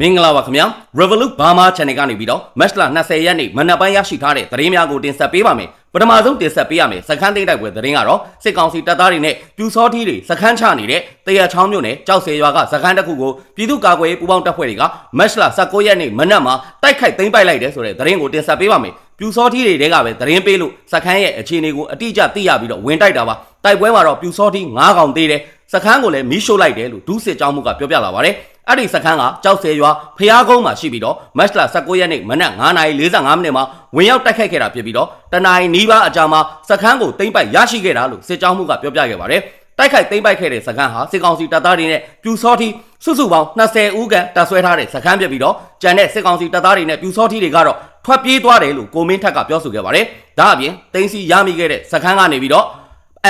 မင်္ဂလာပါခင်ဗျာ Revolut Burma Channel ကနေပြီးတော့ Match လ20ရက်နေ့မနက်ပိုင်းရရှိထားတဲ့သတင်းများကိုတင်ဆက်ပေးပါမယ်ပထမဆုံးတင်ဆက်ပေးရမယ်စခန်းသိမ်းတိုက်ပွဲသတင်းကတော့စစ်ကောင်စီတပ်သားတွေနဲ့ပြူစောထီးတွေစခန်းချနေတဲ့တရချောင်းမြို့နယ်ကြောက်စဲရွာကစခန်းတစ်ခုကိုပြည်သူ့ကာကွယ်ရေးပူးပေါင်းတပ်ဖွဲ့တွေက Match လ19ရက်နေ့မနက်မှာတိုက်ခိုက်သိမ်းပိုက်လိုက်တယ်ဆိုတဲ့သတင်းကိုတင်ဆက်ပေးပါမယ်ပြူစောထီးတွေတဲကပဲသတင်းပေးလို့စခန်းရဲ့အခြေအနေကိုအတိအကျသိရပြီးတော့ဝင်တိုက်တာပါတိုက်ပွဲမှာတော့ပြူစောထီး9កောင်သေးတယ်စခန်းကိုလည်းမီးရှို့လိုက်တယ်လို့ဒုစစ်ကြောင်းမှုကပြောပြလာပါတယ် အဲ့ဒီစခန်းကကြောက်စဲရွာဖျားကုန်းမှာရှိပြီးတော့မတ်လ19ရက်နေ့မနက်9:45မိနစ်မှာဝင်ရောက်တိုက်ခိုက်ခဲ့တာဖြစ်ပြီးတော့တနင်္လာနီးပါးအကြာမှာစခန်းကိုသိမ်းပိုက်ရရှိခဲ့တာလို့စစ်ကြောင်းမှုကပြောပြခဲ့ပါတယ်တိုက်ခိုက်သိမ်းပိုက်ခဲ့တဲ့စခန်းဟာစစ်ကောင်စီတပ်သားတွေနဲ့ပြူစောထီစုစုပေါင်း20ဦးခန့်တပ်ဆွဲထားတဲ့စခန်းဖြစ်ပြီးတော့ကြံတဲ့စစ်ကောင်စီတပ်သားတွေနဲ့ပြူစောထီတွေကတော့ထွက်ပြေးသွားတယ်လို့ကိုမင်းထက်ကပြောဆိုခဲ့ပါတယ်ဒါအပြင်တင်းစီရမိခဲ့တဲ့စခန်းကနေပြီးတော့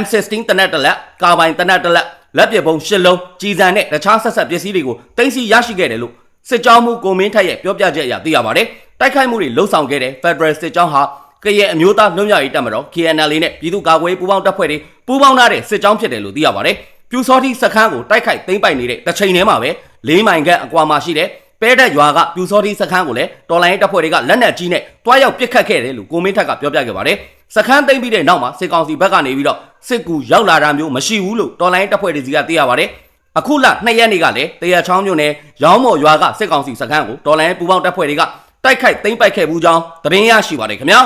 M16 တနက်တစ်လက်ကာဘိုင်တနက်တစ်လက် လက်ပစ်ပုံရှစ်လုံးကြီးစံနဲ့တခြားဆက်ဆက်ပစ္စည်းတွေကိုတင်စီရရှိခဲ့တယ်လို့စစ်ကြောင်းမှုကိုမင်းထက်ရဲ့ပြောပြချက်အရသိရပါတယ်တိုက်ခိုက်မှုတွေလှုပ်ဆောင်ခဲ့တဲ့ Federal စစ်ကြောင်းဟာကရဲ့အမျိုးသားလွတ်မြောက်ရေးတပ်မတော် KNL နဲ့ပြည်သူ့ကာကွယ်ရေးပူးပေါင်းတပ်ဖွဲ့တွေပူးပေါင်းထားတဲ့စစ်ကြောင်းဖြစ်တယ်လို့သိရပါတယ်ပြူစောတိစခန်းကိုတိုက်ခိုက်သိမ်းပိုက်နေတဲ့တစ်ချိန်တည်းမှာပဲလေးမိုင်ခန့်အကွာမှာရှိတဲ့ပဲတက်ရွာကပြူစောတိစခန်းကိုလည်းတော်လိုင်းတပ်ဖွဲ့တွေကလက်နက်ကြီးနဲ့တွားရောက်ပစ်ခတ်ခဲ့တယ်လို့ကိုမင်းထက်ကပြောပြခဲ့ပါတယ် စခန်းသိမ်းပြီးတဲ့နောက်မှာစစ်ကောင်စီဘက်ကနေပြီးတော့စစ်ကူရောက်လာတာမျိုးမရှိဘူးလို့တော်လိုင်းတပ်ဖွဲ့တွေစီကသိရပါတယ်အခုလ2ရက်နေ့ကလည်းတရချောင်းမြို့နယ်ရောင်းမော်ရွာကစစ်ကောင်စီစခန်းကိုတော်လိုင်းပူပေါင်းတပ်ဖွဲ့တွေကတိုက်ခိုက်သိမ်းပိုက်ခဲ့ဘူးကြောင်းသတင်းရရှိပါတယ်ခင်ဗျာ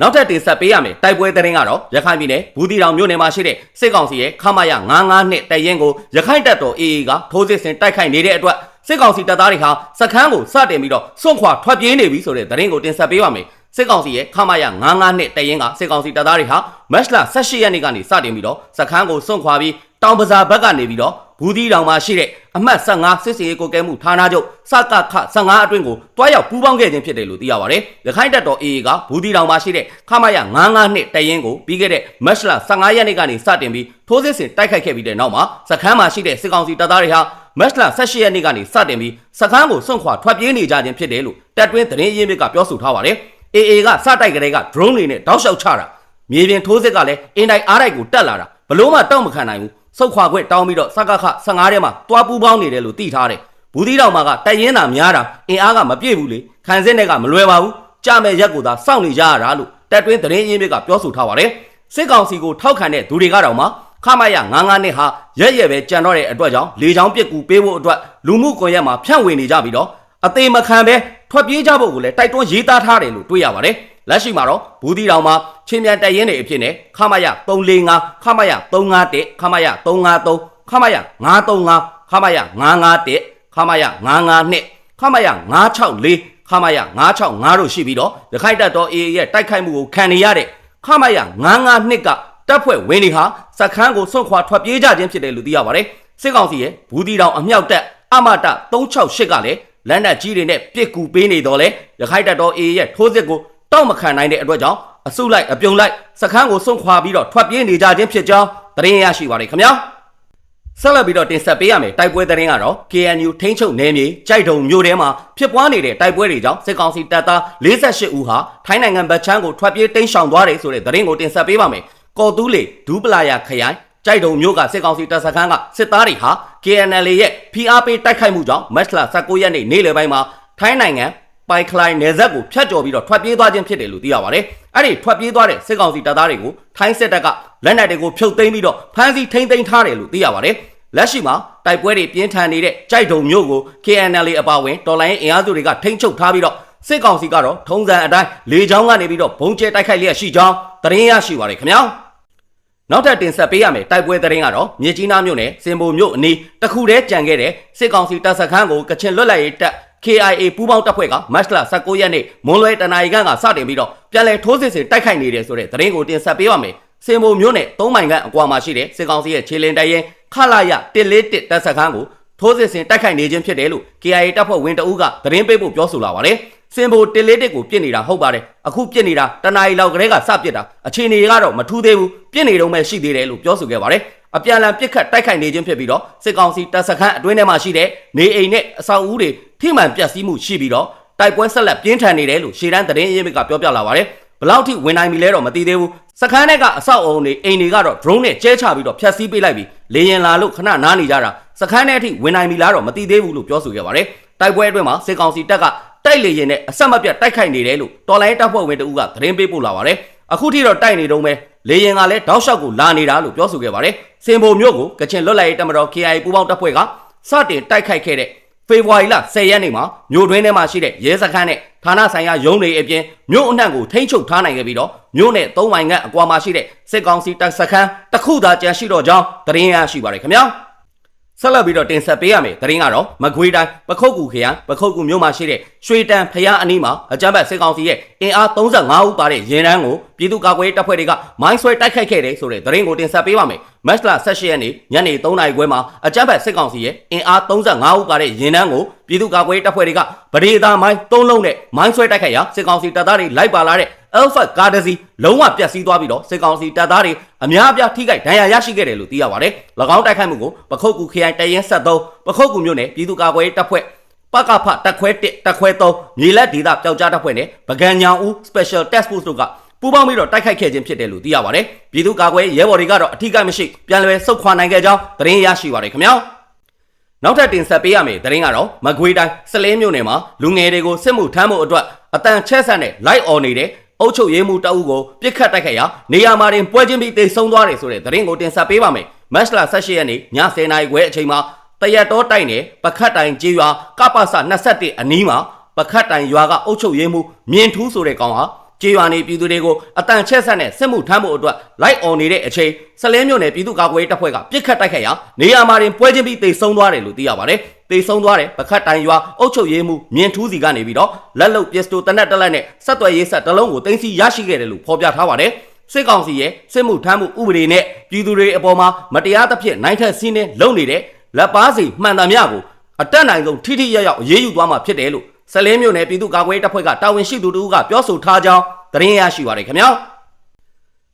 နောက်ထပ်တင်ဆက်ပေးရမယ်တိုက်ပွဲသတင်းကတော့ရခိုင်ပြည်နယ်ဘူးတီတောင်မြို့နယ်မှာရှိတဲ့စစ်ကောင်စီရဲ့ခမာယ99နှစ်တရင်ကိုရခိုင်တပ်တော် AA ကထိုးစစ်ဆင်တိုက်ခိုက်နေတဲ့အတွက်စစ်ကောင်စီတပ်သားတွေဟာစခန်းကိုစတင်ပြီးတော့စွန့်ခွာထွက်ပြေးနေပြီဆိုတဲ့သတင်းကိုတင်ဆက်ပေးပါမယ် စစ်ကောင်စီရဲ့ခမာယ99နှစ်တရင်ကစစ်ကောင်စီတပ်သားတွေဟာမတ်လ18ရက်နေ့ကနေစတင်ပြီးတော့စခန်းကိုစွန့်ခွာပြီးတောင်ပဇာဘက်ကနေပြီးတော့ဘူးတီတောင်မှာရှိတဲ့အမှတ်15စစ်စေးကိုကဲမှုဌာနချုပ်စကခ15အတွင်းကိုတွားရောက်ပူးပေါင်းခဲ့ခြင်းဖြစ်တယ်လို့သိရပါတယ်။ရခိုင်တပ်တော် AA ကဘူးတီတောင်မှာရှိတဲ့ခမာယ99နှစ်တရင်ကိုပြီးခဲ့တဲ့မတ်လ15ရက်နေ့ကနေစတင်ပြီးထိုးစစ်ဆင်တိုက်ခိုက်ခဲ့ပြီးတဲ့နောက်မှာစခန်းမှာရှိတဲ့စစ်ကောင်စီတပ်သားတွေဟာမတ်လ18ရက်နေ့ကနေစတင်ပြီးစခန်းကိုစွန့်ခွာထွက်ပြေးနေကြခြင်းဖြစ်တယ်လို့တပ်တွင်းသတင်းရင်းမြစ်ကပြောဆိုထားပါတယ်။ AA ကစတိုက်ကလေးက drone တွေနဲ့တောက်လျှောက်ချတာမြေပြင်ထိုးစစ်ကလည်းအင်တိုင်းအားတိုက်ကိုတက်လာတာဘလို့မှတောက်မခံနိုင်ဘူးစုတ်ခွာခွင့်တောင်းပြီးတော့စကခ15ထဲမှာတွားပူးပေါင်းနေတယ်လို့သိထားတယ်ဘူးသီးတောင်မှာကတိုက်ရင်သာများတာအင်အားကမပြည့်ဘူးလေခံစစ်နဲ့ကမလွယ်ပါဘူးကြမဲ့ရက်ကိုသာစောင့်နေကြရတာလို့တက်တွင်းသတင်းရင်းမြစ်ကပြောဆိုထားပါတယ်စစ်ကောင်စီကိုထောက်ခံတဲ့သူတွေကတော့မှခမရ99နှစ်ဟာရက်ရက်ပဲကြံတော့တဲ့အတွက်ကြောင့်လေချောင်းပြက်ကူပေးဖို့အတွက်လူမှုကွန်ရက်မှာဖြန့်ဝေနေကြပြီးတော့အသေးမခံပဲ ထွက်ပြေးကြဖို့ကိုလည်းတိုက်တွန်းရေးသားထားတယ်လို့တွေ့ရပါတယ်လက်ရှိမှာတော့ဘူးတီတောင်မှာချင်းမြန်တက်ရင်တွေအဖြစ်နဲ့ခမရ345ခမရ351ခမရ353ခမရ935ခမရ951ခမရ952ခမရ964ခမရ965တို့ရှိပြီးတော့ရခိုင်တပ်တော် AA ရဲ့တိုက်ခိုက်မှုကိုခံနေရတဲ့ခမရ952ကတပ်ဖွဲ့ဝင်တွေဟာစခန်းကိုစွန့်ခွာထွက်ပြေးကြခြင်းဖြစ်တယ်လို့သိရပါတယ်စစ်ကောင်စီရဲ့ဘူးတီတောင်အမြောက်တပ်အမတ368ကလည်း လက်နက်ကြီးတွေနဲ့ပစ်ကူပေးနေတော့လေရခိုင်တပ်တော် AA ရဲ့ထိုးစစ်ကိုတောက်မခံနိုင်တဲ့အတွက်ကြောင့်အစုလိုက်အပြုံလိုက်စခန်းကိုစွန့်ခွာပြီးတော့ထွက်ပြေးနေကြခြင်းဖြစ်ကြောင်းသတင်းရရှိပါတယ်ခင်ဗျာဆက်လက်ပြီးတော့တင်ဆက်ပေးရမယ်တိုက်ပွဲသတင်းကတော့ KNU ထိန်းချုပ်နယ်မြေကြိုက်တုံမြို့ထဲမှာဖြစ်ပွားနေတဲ့တိုက်ပွဲတွေကြောင့်စစ်ကောင်စီတပ်သား48ဦးဟာထိုင်းနိုင်ငံဗတ်ချမ်းကိုထွက်ပြေးတိမ်းရှောင်သွားတယ်ဆိုတဲ့သတင်းကိုတင်ဆက်ပေးပါမယ်ကော်တူးလေဒူးပလာယာခရိုင်ကြိုက်တုံမြို့ကစစ်ကောင်စီတပ်စခန်းကစစ်သားတွေဟာ KNL ရဲ့ဖိအားပေးတိုက်ခိုက်မှုကြောင့်မတ်လ19ရက်နေ့နေ့လယ်ပိုင်းမှာထိုင်းနိုင်ငံပိုင်ခလိုင်နယ်ဇက်ကိုဖျက်ကျော်ပြီးတော့ထွက်ပြေးသွားခြင်းဖြစ်တယ်လို့သိရပါတယ်။အဲ့ဒီထွက်ပြေးသွားတဲ့စစ်ကောင်စီတပ်သားတွေကိုထိုင်းစစ်တပ်ကလက်နက်တွေကိုဖြုတ်သိမ်းပြီးတော့ဖမ်းဆီးထိန်းသိမ်းထားတယ်လို့သိရပါတယ်။လက်ရှိမှာတိုက်ပွဲတွေပြင်းထန်နေတဲ့ကြိုက်တုံမြို့ကို KNL အပါအဝင်တော်လိုင်းအင်အားစုတွေကထိန်းချုပ်ထားပြီးတော့စစ်ကောင်စီကတော့ထုံးစံအတိုင်းလေကြောင်းကနေပြီးတော့ဘုံကျဲတိုက်ခိုက်လျက်ရှိကြောင်းသတင်းရရှိပါတယ်ခင်ဗျာ။ နောက်ထပ်တင်ဆက်ပေးရမယ်တိုက်ပွဲသတင်းကတော့မြစ်ကြီးနားမြို့နယ်စင်ဘိုမြို့အနီးတခုတည်းကြံခဲ့တဲ့စစ်ကောင်စီတပ်စခန်းကိုကချင်လွတ်လပ်ရေးတပ် KIA ပူးပေါင်းတပ်ဖွဲ့ကမတ်လ19ရက်နေ့မွန်လွယ်တနာရီခန့်ကစတင်ပြီးတော့ပြန်လည်ထိုးစစ်ဆင်တိုက်ခိုက်နေတယ်ဆိုတဲ့သတင်းကိုတင်ဆက်ပေးပါမယ်။စင်ဘိုမြို့နယ်၃မိုင်ခန့်အကွာမှာရှိတဲ့စစ်ကောင်စီရဲ့ခြေလင်းတိုင်ရင်ခလာရ141တပ်စခန်းကိုထိုးစစ်ဆင်တိုက်ခိုက်နေခြင်းဖြစ်တယ်လို့ KIA တပ်ဖွဲ့ဝင်တအူးကသတင်းပေးဖို့ပြောဆိုလာပါတယ်။ စင်ဘို141ကိုပြစ်နေတာဟုတ်ပါတယ်။အခုပြစ်နေတာတနာရီလောက်ကလေးကစပြစ်တာအခြေအနေကတော့မထူးသေးဘူးပြစ်နေတော့မှရှိသေးတယ်လို့ပြောဆိုခဲ့ပါတယ်။အပြန်အလှန်ပြစ်ခတ်တိုက်ခိုက်နေခြင်းဖြစ်ပြီးတော့စစ်ကောင်စီတပ်စခန်းအတွင်းထဲမှာရှိတဲ့နေအိမ်နဲ့အဆောက်အဦတွေထိမှန်ပျက်စီးမှုရှိပြီးတော့တိုက်ပွဲဆက်လက်ပြင်းထန်နေတယ်လို့ရှေ့တန်းသတင်းရင်းမြစ်ကပြောပြလာပါတယ်ဘလောက်ထိဝင်နိုင်ပြီလဲတော့မသိသေးဘူးစခန်းထဲကအဆောက်အုံတွေအိမ်တွေကတော့ drone နဲ့ကျဲချပြီးတော့ဖျက်ဆီးပေးလိုက်ပြီးလေရင်လာလို့ခဏနားနေကြတာစခန်းထဲအထိဝင်နိုင်ပြီလားတော့မသိသေးဘူးလို့ပြောဆိုခဲ့ပါတယ်တိုက်ပွဲအတွင်းမှာစစ်ကောင်စီတပ်က တိုက်လေရင်နဲ့အဆက်မပြတ်တိုက်ခိုက်နေတယ်လို့တော်လိုင်းတပ်ဖွဲ့ဝင်တဦးကသတင်းပေးပို့လာပါတယ်အခုထိတော့တိုက်နေတုံးပဲလေရင်ကလည်းတောက်လျှောက်ကိုလာနေတာလို့ပြောဆိုခဲ့ပါတယ်စင်ပုံမြို့ကိုကချင်လွတ်လပ်ရေးတပ်မတော် KIA ပူးပေါင်းတပ်ဖွဲ့ကစတင်တိုက်ခိုက်ခဲ့တဲ့ဖေဖော်ဝါရီလ10ရက်နေ့မှာမြို့တွင်းထဲမှာရှိတဲ့ရဲစခန်းနဲ့ဌာနဆိုင်ရာရုံးတွေအပြင်မြို့အနှံ့ကိုထိမ့်ချုပ်ထားနိုင်ခဲ့ပြီးတော့မြို့နဲ့သုံးမိုင်ခန့်အကွာမှာရှိတဲ့စစ်ကောင်စီတပ်စခန်းတစ်ခုသာကျန်ရှိတော့ကြောင်းသတင်းရရှိပါရခင်ဗျာ ဆက်လက်ပြီးတော့တင်ဆက်ပေးရမယ်သတင်းကတော့မကွေးတိုင်းပခုတ်ကူခရိုင်ပခုတ်ကူမြို့မှာရှိတဲ့ရွှေတန်ဖျားအနီးမှာအကြမ်းဖက်စစ်ကောင်စီရဲ့အင်အား35ဦးပါတဲ့ရင်တန်းကိုပြည်သူ့ကာကွယ်ရေးတပ်ဖွဲ့တွေကမိုင်းဆွဲတိုက်ခိုက်ခဲ့တယ်ဆိုတဲ့သတင်းကိုတင်ဆက်ပေးပါမယ်မတ်လ18ရက်နေ့ညနေ3နာရီခွဲမှာအကြမ်းဖက်စစ်ကောင်စီရဲ့အင်အား35ဦးပါတဲ့ရင်တန်းကိုပြည်သူ့ကာကွယ်ရေးတပ်ဖွဲ့တွေကဗဒေသာမိုင်း3လုံးနဲ့မိုင်းဆွဲတိုက်ခိုက်ရာစစ်ကောင်စီတပ်သားတွေလိုက်ပါလာတဲ့ Alpha ကားတစ်စီးလုံးဝပြတ်စည်းသွားပြီးတော့စစ်ကောင်စီတပ်သားတွေအများအပြားထိခိုက်ဒဏ်ရာရရှိခဲ့တယ်လို့သိရပါတယ်။၎င်းတိုက်ခိုက်မှုကိုပခုတ်ကူခရိုင်တရင်73ပခုတ်ကူမြို့နယ်ပြည်သူ့ကာကွယ်ရေးတပ်ဖွဲ့ပကဖတက်ခွဲ1တက်ခွဲ3မြေလက်ဒေသပျောက်ကြားတပ်ဖွဲ့နဲ့ပကံညာဦး Special Task Force တို့ကပူးပေါင်းပြီးတော့တိုက်ခိုက်ခဲ့ခြင်းဖြစ်တယ်လို့သိရပါတယ်။ပြည်သူ့ကာကွယ်ရေးရဲဘော်တွေကတော့အထူးကိမရှိပြန်လည်ဆုတ်ခွာနိုင်ခဲ့ကြောင်းသတင်းရရှိပါရခင်ဗျာ။နောက်ထပ်တင်ဆက်ပေးရမယ့်သတင်းကတော့မကွေးတိုင်းစလင်းမြို့နယ်မှာလူငယ်တွေကိုစစ်မှုထမ်းမှုအတွက်အတန်ချဲ့ဆန်နဲ့လိုက်အော်နေတဲ့ အုပ်ချုပ်ရေးမှူးတအုပ်ကိုပြစ်ခတ်တိုက်ခိုက်ရာနေရာမှာတင်ပွဲချင်းပြီးတိတ်ဆုံးသွားတယ်ဆိုတဲ့သတင်းကိုတင်ဆက်ပေးပါမယ်။မတ်လ18ရက်နေ့ည10:00နာရီခွဲအချိန်မှာတရက်တော်တိုက်နယ်ပခတ်တိုင်ကျေးရွာကပ္ပစ21အနီးမှာပခတ်တိုင်ရွာကအုပ်ချုပ်ရေးမှူးမြင်ထူးဆိုတဲ့ကောင်ဟာကျေးရွာနေပြည်သူတွေကိုအတန်ချက်ဆက်နဲ့စစ်မှုထမ်းမှုအတွက်လိုက်អော်နေတဲ့အချိန်စလဲမြို့နယ်ပြည်သူ့ကာကွယ်ရေးတပ်ဖွဲ့ကပြစ်ခတ်တိုက်ခိုက်ရာနေရာမှာတင်ပွဲချင်းပြီးတိတ်ဆုံးသွားတယ်လို့သိရပါတယ်။ တိတ်ဆုံးသွားတယ်ပခတ်တိုင်ရွာအုပ်ချုပ်ရေးမှူးမြင်ထူးစီကနေပြီးတော့လက်လုံပစ္စတိုတနက်တက်လက်နဲ့ဆက်သွယ်ရေးဆက်တစ်လုံးကိုတင်စီရရှိခဲ့တယ်လို့ဖော်ပြထားပါတယ်။စစ်ကောင်စီရဲ့စစ်မှုထမ်းမှုဥပဒေနဲ့ပြည်သူတွေအပေါ်မှာမတရားသဖြင့်နိုင်ထက်စီးနှင်းလုပ်နေတဲ့လက်ပါစီမှန်သမျှကိုအတက်နိုင်ဆုံးထိထိရရောက်အေးအေးယူသွားမှာဖြစ်တယ်လို့ဆလင်းမြို့နယ်ပြည်သူ့ကာကွယ်ရေးတပ်ဖွဲ့ကတာဝန်ရှိသူတို့ကပြောဆိုထားကြောင်းသတင်းရရှိပါရခင်ဗျာ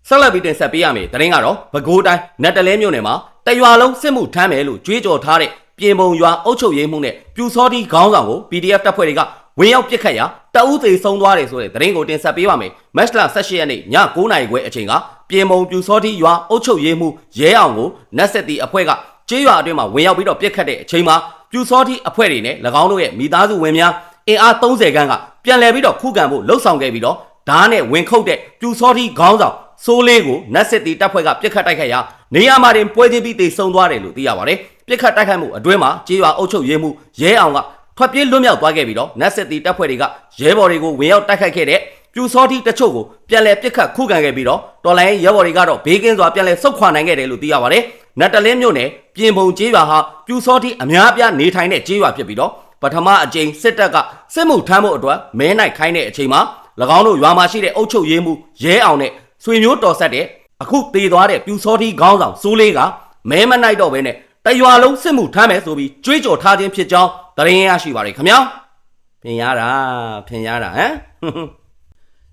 ဆက်လက်ပြီးတင်ဆက်ပေးရမယ်သတင်းကတော့ပဲခူးတိုင်းနတ်တလဲမြို့နယ်မှာတရွာလုံးစစ်မှုထမ်းမယ်လို့ကြွေးကြော်ထားတဲ့ ပြင်ပုံရွာအုပ်ချုပ်ရေးမှုနဲ့ပြူစောတိခေါင်းဆောင်ကို PDF တပ်ဖွဲ့တွေကဝင်ရောက်ပစ်ခတ်ရာတအူးသေးဆုံးသွားတယ်ဆိုတဲ့သတင်းကိုတင်ဆက်ပေးပါမယ်မတ်လ18ရက်နေ့ည9:00နာရီခွဲအချိန်ကပြင်ပုံပြူစောတိရွာအုပ်ချုပ်ရေးမှုရဲအောင်ကိုနတ်ဆက်တီအဖွဲ့ကကျေးရွာအတွင်းမှာဝင်ရောက်ပြီးတော့ပြစ်ခတ်တဲ့အချိန်မှာပြူစောတိအဖွဲ့တွေနဲ့၎င်းတို့ရဲ့မိသားစုဝင်များအင်အား30ခန်းကပြန်လည်ပြီးတော့ခုခံဖို့လှုံ့ဆော်ခဲ့ပြီးတော့ဓာတ်နဲ့ဝင်ခုတ်တဲ့ပြူစောတိခေါင်းဆောင်စိုးလေးကိုနတ်စစ်တီတပ်ဖွဲ့ကပြစ်ခတ်တိုက်ခိုက်ရာနေရာမှာတင်ပွဲချင်းပြီးတိတ်ဆုံးသွားတယ်လို့သိရပါတယ် ပြစ်ခတ်တိုက်ခိုက်မှုအတွင်းမှာကျေးရွာအုပ်ချုပ်ရေးမှုရဲအောင်ကထွက်ပြေးလွတ်မြောက်သွားခဲ့ပြီးတော့နတ်စစ်တီတပ်ဖွဲ့တွေကရဲဘော်တွေကိုဝင်ရောက်တိုက်ခိုက်ခဲ့တဲ့ပြူစောတိတချို့ကိုပြန်လည်ပြစ်ခတ်ခုခံခဲ့ပြီးတော့တော်လိုင်းရဲဘော်တွေကတော့ဘေးကင်းစွာပြန်လည်ဆုတ်ခွာနိုင်ခဲ့တယ်လို့သိရပါတယ်နတ်တလင်းမြို့နယ်ပြင်ပုံကျေးရွာဟာပြူစောတိအများအပြားနေထိုင်တဲ့ကျေးရွာဖြစ်ပြီးတော့ပထမအကြိမ်စစ်တပ်ကစစ်မှုထမ်းဖို့အတွက်မဲနိုင်ခိုင်းတဲ့အချိန်မှာ၎င်းတို့ရွာမှာရှိတဲ့အုပ်ချုပ်ရေးမှုရဲအောင်နဲ့ဆွေမျိုးတော်ဆက်တဲ့အခုတည်သွားတဲ့ပြူစောတိခေါင်းဆောင်စိုးလေးကမဲမနိုင်တော့ဘဲနဲ့ တရွာလုံးစစ်မှုထမ်းမယ်ဆိုပြီးကြွေးကြော်ထားခြင်းဖြစ်ကြောင်းသတင်းရရှိပါရခင်ဗျာဖင်ရတာဖင်ရတာဟမ်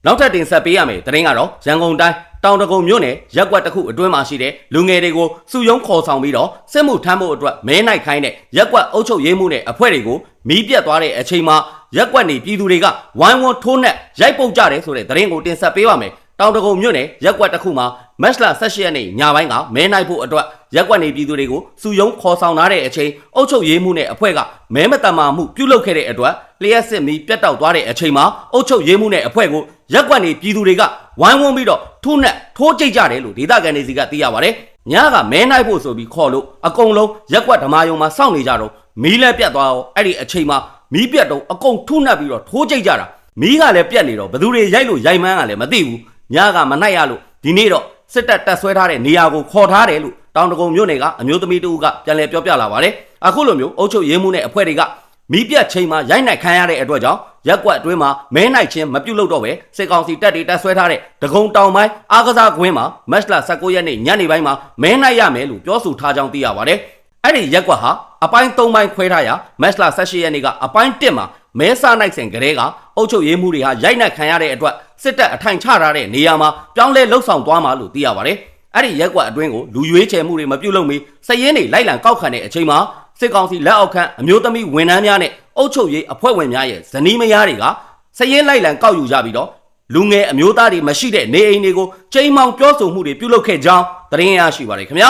နောက်ထပ်တင်ဆက်ပေးရမယ်တရင်ကတော့ရန်ကုန်တိုင်းတောင်တကုံမြို့နယ်ရက်ကွက်တစ်ခုအတွင်းမှာရှိတဲ့လူငယ်တွေကိုစုယုံခေါ်ဆောင်ပြီးတော့စစ်မှုထမ်းဖို့အတွက်မဲနိုင်ခိုင်းတဲ့ရက်ကွက်အုပ်ချုပ်ရေးမှုနဲ့အဖွဲ့တွေကိုမီးပြတ်သွားတဲ့အချိန်မှာရက်ကွက်နေပြည်သူတွေကဝိုင်းဝန်းထိုးနှက်ရိုက်ပုတ်ကြတယ်ဆိုတဲ့တရင်ကိုတင်ဆက်ပေးပါမယ် တောင်တကုံမြို့နယ်ရက်ကွက်တစ်ခုမှာမတ်လ18ရက်နေ့ညပိုင်းကမဲနိုင်ဖို့အတွက်ရက်ကွက်နေပြည်သူတွေကိုစုယုံခေါ်ဆောင်လာတဲ့အချိန်အုပ်ချုပ်ရေးမှုနဲ့အဖွဲ့ကမဲမတမာမှုပြုလုပ်ခဲ့တဲ့အတွက်လျှက်စစ်မီးပြတ်တောက်သွားတဲ့အချိန်မှာအုပ်ချုပ်ရေးမှုနဲ့အဖွဲ့ကိုရက်ကွက်နေပြည်သူတွေကဝိုင်းဝန်းပြီးတော့ထိုးနှက်ထိုးကြိတ်ကြတယ်လို့ဒေသခံတွေစီကသိရပါတယ်။ညကမဲနိုင်ဖို့ဆိုပြီးခေါ်လို့အကုန်လုံးရက်ကွက်ဓမာယုံမှာစောင့်နေကြတော့မီးလည်းပြတ်သွားတော့အဲ့ဒီအချိန်မှာမီးပြတ်တော့အကုန်ထိုးနှက်ပြီးတော့ထိုးကြိတ်ကြတာမီးကလည်းပြတ်နေတော့ဘယ်သူတွေရိုက်လို့ရိုက်မှန်းကလည်းမသိဘူး။ ညကမနိုင်ရလို့ဒီနေ့တော့စစ်တပ်တက်ဆွဲထားတဲ့နေရာကိုခေါ်ထားတယ်လို့တောင်တကုံမြို့နယ်ကအမျိုးသမီးတူကပြန်လည်ပြောပြလာပါတယ်။အခုလိုမျိုးအုပ်ချုပ်ရေးမှုနဲ့အဖွဲ့တွေကမီးပြတ်ချိန်မှာရိုက်နိုင်ခံရတဲ့အတွက်ကြောင့်ရက်ကွက်အတွင်းမှာမဲနိုင်ချင်းမပြုတ်လို့တော့ပဲစစ်ကောင်စီတပ်တွေတပ်ဆွဲထားတဲ့ဒဂုံတောင်ပိုင်းအားကစားကွင်းမှာမတ်လ19ရက်နေ့ညနေပိုင်းမှာမဲနိုင်ရမယ်လို့ပြောဆိုထားကြောင်းသိရပါတယ်။အဲ့ဒီရက်ကွက်ဟာအပိုင်း3ပိုင်းခွဲထားရာမတ်လ18ရက်နေ့ကအပိုင်း1မှာ မဲဆနိုင်စဉ်ကလေးကအုပ်ချုပ်ရေးမှုတွေဟာရိုက်နှက်ခံရတဲ့အတွက်စစ်တပ်အထိုင်ချထားတဲ့နေရာမှာပြောင်းလဲလှုပ်ဆောင်သွားမှာလို့သိရပါတယ်။အဲ့ဒီရက်ကွက်အတွင်းကိုလူရွေးချယ်မှုတွေမပြုတ်လို့မီစည်ရင်းတွေလိုက်လံကောက်ခံတဲ့အချိန်မှာစစ်ကောင်စီလက်အောက်ခံအမျိုးသမီးဝန်ထမ်းများနဲ့အုပ်ချုပ်ရေးအဖွဲ့ဝင်များရဲ့ဇနီးမယားတွေကစည်ရင်းလိုက်လံကောက်ယူကြပြီးတော့လူငယ်အမျိုးသားတွေမရှိတဲ့နေအိမ်တွေကိုချိန်မောင်ပြောဆိုမှုတွေပြုလုပ်ခဲ့ကြောင်းသတင်းရရှိပါတယ်ခင်ဗျာ